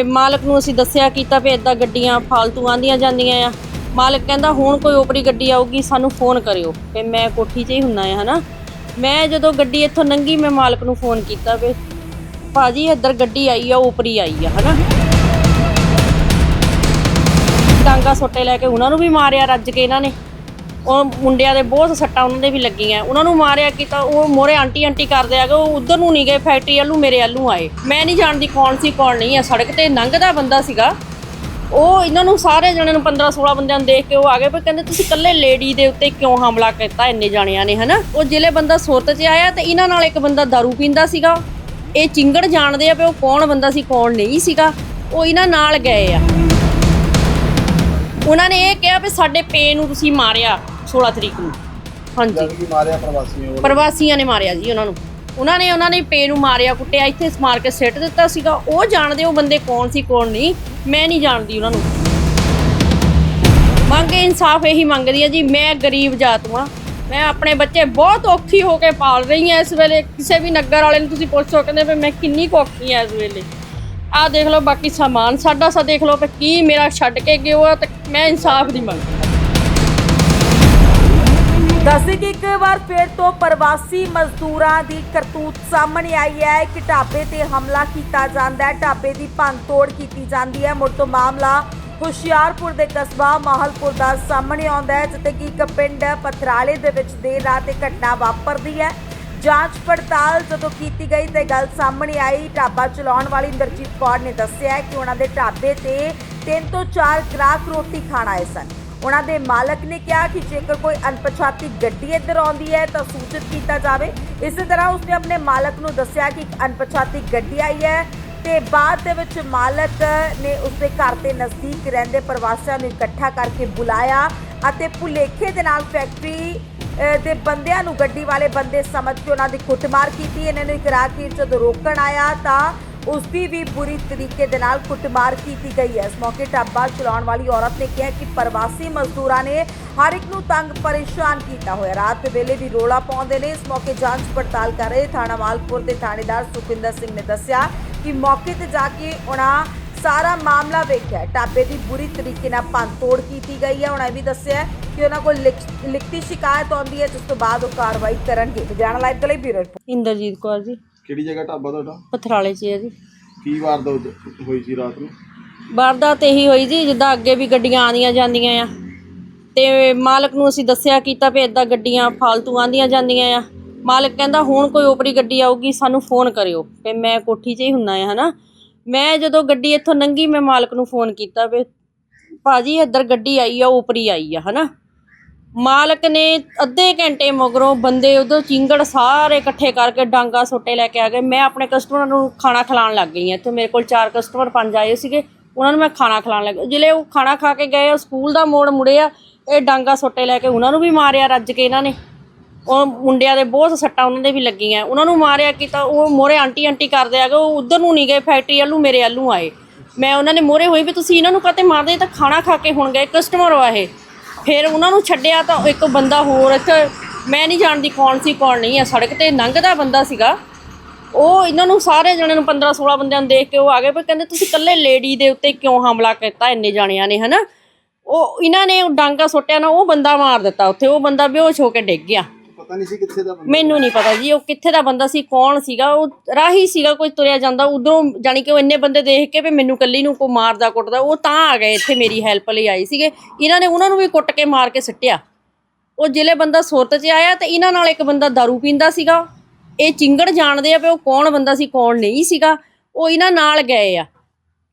ਤੇ ਮਾਲਕ ਨੂੰ ਅਸੀਂ ਦੱਸਿਆ, ਕੀਤਾ ਵੀ ਇਦਾਂ ਗੱਡੀਆਂ ਫਾਲਤੂ ਆਂਦੀਆਂ ਜਾਂਦੀਆਂ ਆ। ਮਾਲਕ ਕਹਿੰਦਾ, ਹੁਣ ਕੋਈ ਓਪਰੀ ਗੱਡੀ ਆਊਗੀ, ਸਾਨੂੰ ਫੋਨ ਕਰਿਓ। ਤੇ ਮੈਂ ਕੋਠੀ 'ਚ ਹੀ ਹੁੰਨਾ ਆ, ਹਨਾ? ਮੈਂ ਜਦੋਂ ਗੱਡੀ ਇੱਥੋਂ ਲੰਘੀ ਮੈਂ ਮਾਲਕ ਨੂੰ ਫੋਨ ਕੀਤਾ ਵੀ, ਭਾਜੀ, ਇੱਧਰ ਗੱਡੀ ਆਈ ਆ ਓਪਰੀ ਆਈ ਆ, ਹਨਾ? ਡਾਂਗਾ ਸੋਟੇ ਲੈ ਕੇ ਉਹਨਾਂ ਨੂੰ ਵੀ ਮਾਰਿਆ, ਰੱਜ ਕੇ ਇਹਨਾਂ ਨੇ। ਉਹ ਮੁੰਡਿਆਂ ਦੇ ਬਹੁਤ ਸੱਟਾਂ ਉਹਨਾਂ ਦੇ ਵੀ ਲੱਗੀਆਂ। ਉਹਨਾਂ ਨੂੰ ਮਾਰਿਆ ਕੀਤਾ ਉਹ ਮੋਰੇ ਆਂਟੀ ਆਂਟੀ ਕਰਦੇ ਆਗੇ ਉਹ ਉਧਰ ਨੂੰ ਨਹੀਂ ਗਏ, ਫੈਕਟਰੀ ਵੱਲੋਂ ਮੇਰੇ ਵੱਲੋਂ ਆਏ। ਮੈਂ ਨਹੀਂ ਜਾਣਦੀ ਕੌਣ ਸੀ, ਕੌਣ ਨਹੀਂ ਆ। ਸੜਕ ਤੇ ਲੰਘਦਾ ਬੰਦਾ ਸੀਗਾ। ਉਹ ਇਹਨਾਂ ਨੂੰ ਸਾਰੇ ਜਣਿਆਂ ਨੂੰ 15 16 ਬੰਦਿਆਂ ਨੂੰ ਦੇਖ ਕੇ ਉਹ ਆ ਗਏ ਪਰ ਕਹਿੰਦੇ, ਤੁਸੀਂ ਇਕੱਲੇ ਲੇਡੀ ਦੇ ਉੱਤੇ ਕਿਉਂ ਹਮਲਾ ਕੀਤਾ ਇੰਨੇ ਜਾਣਿਆਂ ਨੇ? ਹਨਾ? ਉਹ ਜ਼ਿਲ੍ਹੇ ਬੰਦਾ ਸੁਰਤ 'ਚ ਆਇਆ ਤੇ ਇਹਨਾਂ ਨਾਲ ਇੱਕ ਬੰਦਾ दारू ਪੀਂਦਾ ਸੀਗਾ। ਇਹ ਚਿੰਗੜ ਜਾਣਦੇ ਆ ਵੀ ਉਹ ਕੌਣ ਬੰਦਾ ਸੀ, ਕੌਣ ਨਹੀਂ ਸੀਗਾ। ਉਹ ਇਹਨਾਂ ਨਾਲ ਗਏ ਆ। ਉਹਨਾਂ ਨੇ ਇਹ ਕਿਹਾ ਵੀ ਸਾਡੇ ਪੇ ਨੂੰ ਤੁਸੀਂ ਮਾਰਿਆ। 16 ਤਰੀਕ ਨੂੰ। ਹਾਂਜੀ। ਜਦ ਕਿ ਮਾਰਿਆ ਪ੍ਰਵਾਸੀਆਂ ਵੱਲੋਂ। ਪ੍ਰਵਾਸੀਆਂ ਨੇ ਮਾਰਿਆ ਜੀ ਉਹਨਾਂ ਨੂੰ। ਉਹਨਾਂ ਨੇ ਉਹਨਾਂ ਨੇ ਪੇ ਨੂੰ ਮਾਰਿਆ ਕੁੱਟਿਆ ਇੱਥੇ ਮਾਰ ਕੇ ਸਿੱਟ ਦਿੱਤਾ ਸੀਗਾ। ਉਹ ਜਾਣਦੇ ਉਹ ਬੰਦੇ ਕੌਣ ਸੀ ਕੌਣ ਨਹੀਂ। ਮੈਂ ਨਹੀਂ ਜਾਣਦੀ ਉਹਨਾਂ ਨੂੰ। ਮੰਗੇ ਇਨਸਾਫ ਇਹੀ ਮੰਗਦੀ ਆ ਜੀ ਮੈਂ ਗਰੀਬ ਜਾਤ ਹਾਂ ਮੈਂ ਆਪਣੇ ਬੱਚੇ ਬਹੁਤ ਔਖੀ ਹੋ ਕੇ ਪਾਲ ਰਹੀ ਹਾਂ ਇਸ ਵੇਲੇ। ਕਿਸੇ ਵੀ ਨਗਰ ਵਾਲੇ ਨੂੰ ਤੁਸੀਂ ਪੁੱਛੋ ਕਹਿੰਦੇ ਵੀ ਮੈਂ ਕਿੰਨੀ ਕੁ ਔਖੀ ਹਾਂ ਇਸ ਵੇਲੇ। ਆਹ ਦੇਖ ਲਓ ਬਾਕੀ ਸਮਾਨ ਸਾਡਾ ਸਾ ਦੇਖ ਲਓ ਵੀ ਕੀ ਮੇਰਾ ਛੱਡ ਕੇ ਗਿਓ ਆ ਤੇ ਮੈਂ ਇਨਸਾਫ ਦੀ ਮੰਗ ਦੱਸਦੇ ਕਿ ਇੱਕ ਵਾਰ ਫਿਰ ਤੋਂ ਪ੍ਰਵਾਸੀ ਮਜ਼ਦੂਰਾਂ ਦੀ ਕਰਤੂਤ ਸਾਹਮਣੇ ਆਈ ਹੈ। ਕਿ ਢਾਬੇ ਤੇ ਹਮਲਾ ਕੀਤਾ ਜਾਂਦਾ ਹੈ। ਢਾਬੇ ਦੀ ਭੰਨਤੋੜ ਕੀਤੀ ਜਾਂਦੀ ਹੈ। ਮੁੜ ਤੋਂ ਮਾਮਲਾ ਹੁਸ਼ਿਆਰਪੁਰ ਦੇ ਕਸਬਾ ਮਾਹਲਪੁਰ ਦਾ ਸਾਹਮਣੇ ਆਉਂਦਾ ਹੈ, ਜਿੱਥੇ ਕਿ ਇੱਕ ਪਿੰਡ ਪਥਰਾਲੇ ਦੇ ਵਿੱਚ ਦੇਰ ਰਾਤ ਇਹ ਘਟਨਾ ਵਾਪਰਦੀ ਹੈ। ਜਾਂਚ ਪੜਤਾਲ ਜਦੋਂ ਕੀਤੀ ਗਈ ਤੇ ਗੱਲ ਸਾਹਮਣੇ ਆਈ, ਢਾਬਾ ਚਲਾਉਣ ਵਾਲੀ ਇੰਦਰਜੀਤ ਕੌਰ ਨੇ ਦੱਸਿਆ ਕਿ ਉਹਨਾਂ ਦੇ ਢਾਬੇ ਤੇ ਤਿੰਨ ਤੋਂ ਚਾਰ ਗ੍ਰਾਹਕ ਰੋਟੀ ਖਾਣ ਆਏ ਸਨ। ਉਹਨਾਂ ਦੇ ਮਾਲਕ ਨੇ ਕਿਹਾ ਕਿ ਜੇਕਰ ਕੋਈ ਅਣਪਛਾਤੀ ਗੱਡੀ ਇੱਧਰ ਆਉਂਦੀ ਹੈ ਤਾਂ ਸੂਚਿਤ ਕੀਤਾ ਜਾਵੇ। ਇਸੇ ਤਰ੍ਹਾਂ ਉਸਨੇ ਆਪਣੇ ਮਾਲਕ ਨੂੰ ਦੱਸਿਆ ਕਿ ਇੱਕ ਅਣਪਛਾਤੀ ਗੱਡੀ ਆਈ ਹੈ ਤੇ ਬਾਅਦ ਦੇ ਵਿੱਚ ਮਾਲਕ ਨੇ ਉਸਦੇ ਘਰ ਦੇ ਨਜ਼ਦੀਕ ਰਹਿੰਦੇ ਪ੍ਰਵਾਸੀਆਂ ਨੂੰ ਇਕੱਠਾ ਕਰਕੇ ਬੁਲਾਇਆ ਅਤੇ ਭੁਲੇਖੇ ਦੇ ਨਾਲ ਫੈਕਟਰੀ ਦੇ ਬੰਦਿਆਂ ਨੂੰ ਗੱਡੀ ਵਾਲੇ ਬੰਦੇ ਸਮਝ ਕੇ ਉਹਨਾਂ ਦੀ ਕੁੱਟਮਾਰ ਕੀਤੀ। ਇਹਨਾਂ ਨੂੰ ਇਕਰਾ ਕੇ ਜਦੋਂ ਰੋਕਣ ਆਇਆ ਤਾਂ ਉਸ ਦੀ ਵੀ ਬੁਰੀ ਤਰੀਕੇ ਦੇ ਨਾਲ ਕੁੱਟਮਾਰ ਕੀਤੀ ਗਈ ਹੈ। ਇਸ ਮੌਕੇ ਢਾਬਾ ਚਲਾਉਣ ਵਾਲੀ ਔਰਤ ਨੇ ਕਿਹਾ ਕਿ ਪ੍ਰਵਾਸੀ ਮਜ਼ਦੂਰਾਂ ਨੇ ਹਰ ਇੱਕ ਨੂੰ ਤੰਗ ਪਰੇਸ਼ਾਨ ਕੀਤਾ ਹੋਇਆ। ਰਾਤ ਵੇਲੇ ਵੀ ਰੋਲਾ ਪਾਉਂਦੇ ਨੇ। ਇਸ ਮੌਕੇ ਜਾਂਚ ਪੜਤਾਲ ਕਰ ਰਹੇ ਥਾਣਾ ਮਾਲਪੁਰ ਦੇ ਥਾਣੇਦਾਰ ਸੁਖਿੰਦਰ ਸਿੰਘ ਨੇ ਦੱਸਿਆ ਕਿ ਮੌਕੇ ਤੇ ਜਾ ਕੇ ਉਹਨਾਂ ਸਾਰਾ ਮਾਮਲਾ ਵੇਖਿਆ। ਢਾਬੇ ਦੀ ਬੁਰੀ ਤਰੀਕੇ ਨਾਲ ਭੰਨਤੋੜ ਕੀਤੀ ਗਈ ਹੈ। ਉਹਨਾਂ ਇਹ ਵੀ ਦੱਸਿਆ ਕਿ ਉਹਨਾਂ ਕੋਲ ਲਿਖਤੀ ਸ਼ਿਕਾਇਤ ਆਉਂਦੀ ਹੈ, ਜਿਸ ਤੋਂ ਬਾਅਦ ਉਹ ਕਾਰਵਾਈ ਕਰਨਗੇ। ਲੁਧਿਆਣਾ ਲਾਈਵ ਦੇ ਲਈ ਬਿਊਰੋ ਇੰਦਰਜੀਤ ਕੌਰ ਜੀ। ਕਿਹੜੀ ਜਗ੍ਹਾ ਢਾਬਾ ਤੁਹਾਡਾ? ਪਥਰਾਲੇ 'ਚ ਹੈ ਜੀ। ਕੀ ਵਾਰ ਦਾ ਹੋਈ ਸੀ ਰਾਤ ਨੂੰ? ਵਾਰਦਾਤ ਇਹੀ ਹੋਈ ਜੀ ਜਿੱਦਾਂ ਅੱਗੇ ਵੀ ਗੱਡੀਆਂ ਆਉਂਦੀਆਂ ਜਾਂਦੀਆਂ ਆ। ਤੇ ਮਾਲਕ ਨੂੰ ਅਸੀਂ ਦੱਸਿਆ ਕੀਤਾ ਵੀ ਇਦਾਂ ਗੱਡੀਆਂ ਫਾਲਤੂ ਆਂਦੀਆਂ ਜਾਂਦੀਆਂ ਆ। ਮਾਲਕ ਕਹਿੰਦਾ ਹੁਣ ਕੋਈ ਓਪਰੀ ਗੱਡੀ ਆਊਗੀ ਸਾਨੂੰ ਫੋਨ ਕਰਿਓ। ਤੇ ਮੈਂ ਕੋਠੀ 'ਚ ਹੀ ਹੁੰਨਾ ਆ ਹਨਾ? ਮੈਂ ਜਦੋਂ ਗੱਡੀ ਇੱਥੋਂ ਲੰਘੀ ਮੈਂ ਮਾਲਕ ਨੂੰ ਫੋਨ ਕੀਤਾ ਵੀ ਭਾਜੀ ਇੱਧਰ ਗੱਡੀ ਆਈ ਆ ਓਪਰੀ ਆਈ ਆ ਹਨਾ? ਮਾਲਕ ਨੇ ਅੱਧੇ ਘੰਟੇ ਮਗਰੋਂ ਬੰਦੇ ਉਧਰ ਚਿੰਗੜ ਸਾਰੇ ਇਕੱਠੇ ਕਰਕੇ ਡਾਂਗਾ ਸੋਟੇ ਲੈ ਕੇ ਆ ਗਏ। ਮੈਂ ਆਪਣੇ ਕਸਟਮਰ ਨੂੰ ਖਾਣਾ ਖਿਲਾਉਣ ਲੱਗ ਗਈ ਹਾਂ। ਇੱਥੇ ਮੇਰੇ ਕੋਲ ਚਾਰ ਕਸਟਮਰ ਪੰਜ ਆਏ ਸੀਗੇ। ਉਹਨਾਂ ਨੂੰ ਮੈਂ ਖਾਣਾ ਖਿਲਾਉਣ ਲੱਗ ਜਿਲੇ ਉਹ ਖਾਣਾ ਖਾ ਕੇ ਗਏ, ਉਹ ਸਕੂਲ ਦਾ ਮੋੜ ਮੁੜੇ ਆ। ਇਹ ਡਾਂਗਾ ਸੋਟੇ ਲੈ ਕੇ ਉਹਨਾਂ ਨੂੰ ਵੀ ਮਾਰਿਆ ਰੱਜ ਕੇ ਇਹਨਾਂ ਨੇ। ਉਹ ਮੁੰਡਿਆਂ ਦੇ ਬਹੁਤ ਸੱਟਾਂ ਉਹਨਾਂ ਦੇ ਵੀ ਲੱਗੀਆਂ। ਉਹਨਾਂ ਨੂੰ ਮਾਰਿਆ ਕੀਤਾ ਉਹ ਮੋਰੇ ਆਂਟੀ ਆਂਟੀ ਕਰਦੇ ਆਗੇ ਉਹ ਉਧਰ ਨੂੰ ਨਹੀਂ ਗਏ, ਫੈਕਟਰੀ ਵੱਲੋਂ ਮੇਰੇ ਵੱਲੋਂ ਆਏ। ਮੈਂ ਉਹਨਾਂ ਨੇ ਮੋਰੇ ਹੋਈ ਵੀ ਤੁਸੀਂ ਇਹਨਾਂ ਨੂੰ ਕਾਤੇ ਮਾਰਦੇ? ਤਾਂ ਖਾਣਾ ਖਾ ਕੇ ਹੁਣ ਗਏ। ਕਸਟਮਰ ਆ ਇਹ। ਫਿਰ ਉਹਨਾਂ ਨੂੰ ਛੱਡਿਆ ਤਾਂ ਇੱਕ ਬੰਦਾ ਹੋਰ ਇੱਥੇ, ਮੈਂ ਨਹੀਂ ਜਾਣਦੀ ਕੌਣ ਸੀ, ਕੌਣ ਨਹੀਂ ਹੈ। ਸੜਕ ਤੇ ਲੰਘਦਾ ਬੰਦਾ ਸੀਗਾ। ਉਹ ਇਹਨਾਂ ਨੂੰ ਸਾਰੇ ਜਣਿਆਂ ਨੂੰ 15 16 ਬੰਦਿਆਂ ਨੂੰ ਦੇਖ ਕੇ ਉਹ ਆ ਗਏ ਪਰ ਕਹਿੰਦੇ ਤੁਸੀਂ ਇਕੱਲੇ ਲੇਡੀ ਦੇ ਉੱਤੇ ਕਿਉਂ ਹਮਲਾ ਕੀਤਾ, ਇੰਨੇ ਜਾਣਿਆਂ ਨੇ, ਹਨਾ? ਉਹ ਇਹਨਾਂ ਨੇ ਡਾਂਗਾ ਸੁੱਟਿਆ ਨਾ, ਉਹ ਬੰਦਾ ਮਾਰ ਦਿੱਤਾ ਉੱਥੇ, ਉਹ ਬੰਦਾ ਬੇਹੋਸ਼ ਹੋ ਕੇ ਡਿੱਗ ਗਿਆ। ਪਤਾ ਨਹੀਂ ਸੀ ਕਿੱਥੇ ਦਾ ਬੰਦਾ ਮੈਨੂੰ ਨਹੀਂ ਪਤਾ ਜੀ, ਉਹ ਕਿੱਥੇ ਦਾ ਬੰਦਾ ਸੀ, ਕੌਣ ਸੀਗਾ, ਉਹ ਰਾਹੀ ਸੀਗਾ, ਕੋਈ ਤੁਰਿਆ ਜਾਂਦਾ, ਉਧਰੋਂ ਜਾਣੀ ਕਿ ਉਹ ਇੰਨੇ ਬੰਦੇ ਦੇਖ ਕੇ ਵੀ ਮੈਨੂੰ ਕੱਲੀ ਨੂੰ ਕੋ ਮਾਰਦਾ, ਕੁੱਟਦਾ, ਉਹ ਤਾਂ ਆ ਗਏ ਇੱਥੇ ਮੇਰੀ ਹੈਲਪ ਲਈ ਆਏ ਸੀਗੇ। ਇਹਨਾਂ ਨੇ ਉਹਨਾਂ ਨੂੰ ਵੀ ਕੁੱਟ ਕੇ ਮਾਰ ਕੇ ਸਿੱਟਿਆ। ਉਹ ਜ਼ਿਲ੍ਹੇ ਬੰਦਾ ਸੁਰਤ 'ਚ ਆਇਆ ਤੇ ਇਹਨਾਂ ਨਾਲ ਇੱਕ ਬੰਦਾ दारू ਪੀਂਦਾ ਸੀਗਾ। ਇਹ ਚਿੰਗੜ ਜਾਣਦੇ ਆ ਵੀ ਉਹ ਕੌਣ ਬੰਦਾ ਸੀ, ਕੌਣ ਨਹੀਂ ਸੀਗਾ। ਉਹ ਇਹਨਾਂ ਨਾਲ ਗਏ ਆ।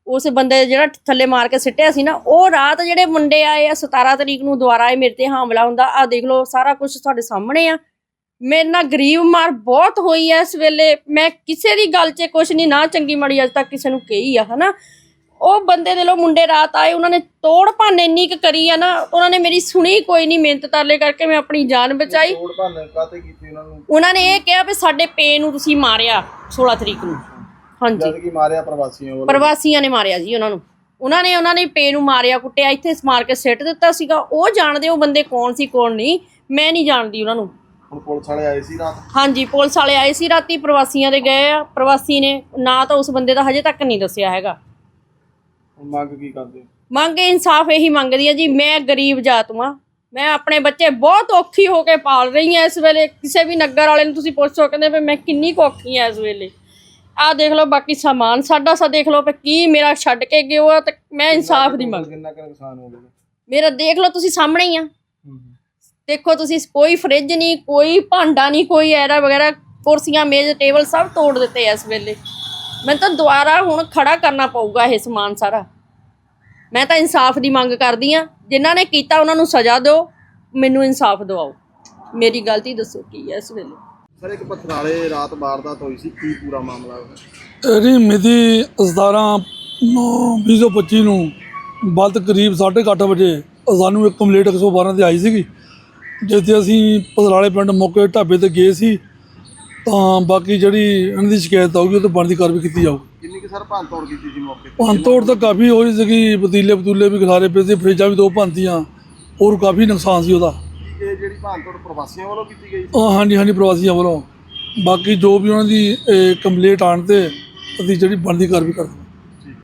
ਉਸ ਬੰਦੇ ਜਿਹੜਾ ਥੱਲੇ ਮਾਰ ਕੇ ਸਿੱਟਿਆ ਸੀ ਨਾ, ਉਹ ਰਾਤ ਜਿਹੜੇ ਮੁੰਡੇ ਆਏ ਆ 17 ਤਰੀਕ ਨੂੰ ਦੁਬਾਰਾ ਇਹ ਮੇਰੇ ਤੇ ਹਮਲਾ ਹੁੰਦਾ ਆ ਦੇਖ ਲਓ, ਸਾਰਾ ਕੁਝ ਤੁਹਾਡੇ ਸਾਹਮਣੇ ਆ। ਮੇਰੇ ਨਾਲ ਗਰੀਬ ਮਾਰ ਬਹੁਤ ਹੋਈ ਐ ਇਸ ਵੇਲੇ। ਮੈਂ ਕਿਸੇ ਦੀ ਗੱਲ 'ਚ ਕੁਝ ਨਹੀਂ ਨਾ ਚੰਗੀ ਮਾੜੀ ਅੱਜ ਤੱਕ ਕਿਸੇ ਨੂੰ ਕਹੀ ਆ ਹਨਾ? ਉਹ ਬੰਦੇ ਦੇ ਲੋ ਮੁੰਡੇ ਰਾਤ ਆਏ ਉਹਨਾਂ ਨੇ ਤੋੜ ਭੰਨ ਇੰਨੀ ਕੁ ਕਰੀ ਆ ਨਾ ਉਹਨਾਂ ਨੇ ਮੇਰੀ ਸੁਣੀ ਕੋਈ ਨਹੀਂ ਮਿਹਨਤ ਤਰਲੇ ਕਰਕੇ ਮੈਂ ਆਪਣੀ ਜਾਨ ਬਚਾਈ। ਤੋੜ ਭੰਨ ਕਾਤੇ ਕੀਤੀ ਉਹਨਾਂ ਨੂੰ? ਉਹਨਾਂ ਨੇ ਇਹ ਕਿਹਾ ਵੀ ਸਾਡੇ ਪੇ ਨੂੰ ਤੁਸੀਂ ਮਾਰਿਆ 16 ਤਰੀਕ ਨੂੰ। ਹਾਂਜੀ। ਜਦ ਕਿ ਮਾਰਿਆ ਪ੍ਰਵਾਸੀਆਂ ਵੱਲੋਂ। ਪ੍ਰਵਾਸੀਆਂ ਨੇ ਮਾਰਿਆ ਜੀ ਉਹਨਾਂ ਨੂੰ। ਉਹਨਾਂ ਨੇ ਉਹਨਾਂ ਨੇ ਪੇ ਨੂੰ ਮਾਰਿਆ ਕੁੱਟਿਆ ਇੱਥੇ ਮਾਰ ਕੇ ਸਿੱਟ ਦਿੱਤਾ ਸੀਗਾ। ਉਹ ਜਾਣਦੇ ਉਹ ਬੰਦੇ ਕੌਣ ਸੀ ਕੌਣ ਨਹੀਂ। ਮੈਂ ਨਹੀਂ ਜਾਣਦੀ ਉਹਨਾਂ ਨੂੰ। ਹੁਣ ਪੁਲਿਸ ਵਾਲੇ ਆਏ ਸੀ ਰਾਤ? ਹਾਂਜੀ ਪੁਲਿਸ ਵਾਲੇ ਆਏ ਸੀ ਰਾਤੀ ਪ੍ਰਵਾਸੀਆਂ ਦੇ ਗਏ ਆ। ਪ੍ਰਵਾਸੀ ਨੇ ਨਾ ਤਾਂ ਉਸ ਬੰਦੇ ਦਾ ਹਜੇ ਤੱਕ ਨਹੀਂ ਦੱਸਿਆ ਹੈਗਾ। ਹੁਣ ਮੰਗ ਕੀ ਕਰਦੇ? ਮੰਗ ਇਨਸਾਫ ਇਹੀ ਮੰਗਦੀ ਆ ਜੀ ਮੈਂ ਗਰੀਬ ਜਾਤ ਮੈਂ ਆਪਣੇ ਬੱਚੇ ਬਹੁਤ ਔਖੀ ਹੋ ਕੇ ਪਾਲ ਰਹੀ ਹਾਂ ਇਸ ਵੇਲੇ। ਕਿਸੇ ਵੀ ਨਗਰ ਵਾਲੇ ਨੂੰ ਤੁਸੀਂ ਪੁੱਛੋ ਕਹਿੰਦੇ ਵੀ ਮੈਂ ਕਿੰਨੀ ਕੁ ਔਖੀ ਆ ਇਸ ਵੇਲੇ। ਆਹ ਦੇਖ ਲਓ ਬਾਕੀ ਸਮਾਨ ਸਾਡਾ ਸਾ ਦੇਖ ਲਓ ਵੀ ਕੀ ਮੇਰਾ ਛੱਡ ਕੇ ਗਿਓ ਆ ਤੇ ਮੈਂ ਇਨਸਾਫ ਦੀ ਮੰਗ ਕਿੰਨਾ ਕੁ ਨੁਕਸਾਨ ਹੋ ਗਿਆ? ਮੇਰਾ ਦੇਖ ਲਓ ਤੁਸੀਂ ਸਾਹਮਣੇ ਹੀ ਆ। ਹੂੰ। ਦੇਖੋ ਤੁਸੀਂ ਕੋਈ ਫ੍ਰਿਜ ਨਹੀਂ ਕੋਈ ਭਾਂਡਾ ਨਹੀਂ ਕੋਈ ਐਰਾ ਵਗੈਰਾ ਕੁਰਸੀਆਂ ਮੇਜ਼ ਟੇਬਲ ਸਭ ਤੋੜ ਦਿੱਤੇ ਆ ਇਸ ਵੇਲੇ। ਮੈਨੂੰ ਤਾਂ ਦੁਬਾਰਾ ਹੁਣ ਖੜਾ ਕਰਨਾ ਪਊਗਾ ਇਹ ਸਮਾਨ ਸਾਰਾ। ਮੈਂ ਤਾਂ ਇਨਸਾਫ ਦੀ ਮੰਗ ਕਰਦੀ ਆ ਜਿਨ੍ਹਾਂ ਨੇ ਕੀਤਾ ਉਹਨਾਂ ਨੂੰ ਸਜ਼ਾ ਦਿਓ ਮੈਨੂੰ ਇਨਸਾਫ ਦਿਵਾਓ। ਮੇਰੀ ਗਲਤੀ ਦੱਸੋ ਕੀ ਹੈ ਇਸ ਵੇਲੇ? ਸਰ ਇੱਕ ਪਥਰਾਲੇ ਰਾਤ ਵਾਰਦਾਤ ਹੋਈ ਸੀ ਕੀ ਪੂਰਾ ਮਾਮਲਾ ਹੈ? ਇਹਦੀ ਮਿਤੀ 17 9 2025 ਨੂੰ ਬਲਦ ਕਰੀਬ 8:30 ਵਜੇ ਸਾਨੂੰ ਇੱਕ ਕੰਪਲੀਟ 112 ਤੇ ਆਈ ਸੀਗੀ। ਜਿੱਥੇ ਅਸੀਂ ਪਸਰਾਲੇ ਪਿੰਡ ਮੌਕੇ ਢਾਬੇ ਤੇ ਗਏ ਸੀ ਤਾਂ ਬਾਕੀ ਜਿਹੜੀ ਇਹਨਾਂ ਦੀ ਸ਼ਿਕਾਇਤ ਆਊਗੀ ਉਹ ਤੇ ਬਣਦੀ ਕਾਰਵਾਈ ਕੀਤੀ ਜਾਊਗੀ। ਕਿੰਨੀ ਕਿ ਸਰ ਭੰਨ ਤੋੜ ਕੀਤੀ ਸੀ ਮੌਕੇ ਤੇ? ਭੰਨ ਤੋੜ ਤਾਂ ਕਾਫੀ ਹੋਈ ਸੀਗੀ ਪਤੀਲੇ ਪਤੂਲੇ ਵੀ ਖਿਲਾਰੇ ਪਏ ਸੀ ਫਰਿੱਜਾਂ ਵੀ ਦੋ ਭੰਨਤੀਆਂ ਹੋਰ ਕਾਫੀ ਨੁਕਸਾਨ ਸੀ ਉਹਦਾ। ਇਹ ਜਿਹੜੀ ਭੰਨ ਤੋੜ ਪ੍ਰਵਾਸੀਆਂ ਵੱਲੋਂ ਕੀਤੀ ਗਈ ਅਹ ਹਾਂਜੀ ਹਾਂਜੀ ਪ੍ਰਵਾਸੀਆਂ ਵੱਲੋਂ। ਬਾਕੀ ਜੋ ਵੀ ਉਹਨਾਂ ਦੀ ਕੰਪਲੀਟ ਆਣ ਤੇ ਅਸੀਂ ਜਿਹੜੀ ਬਣਦੀ ਕਾਰਵਾਈ ਕਰਦੇ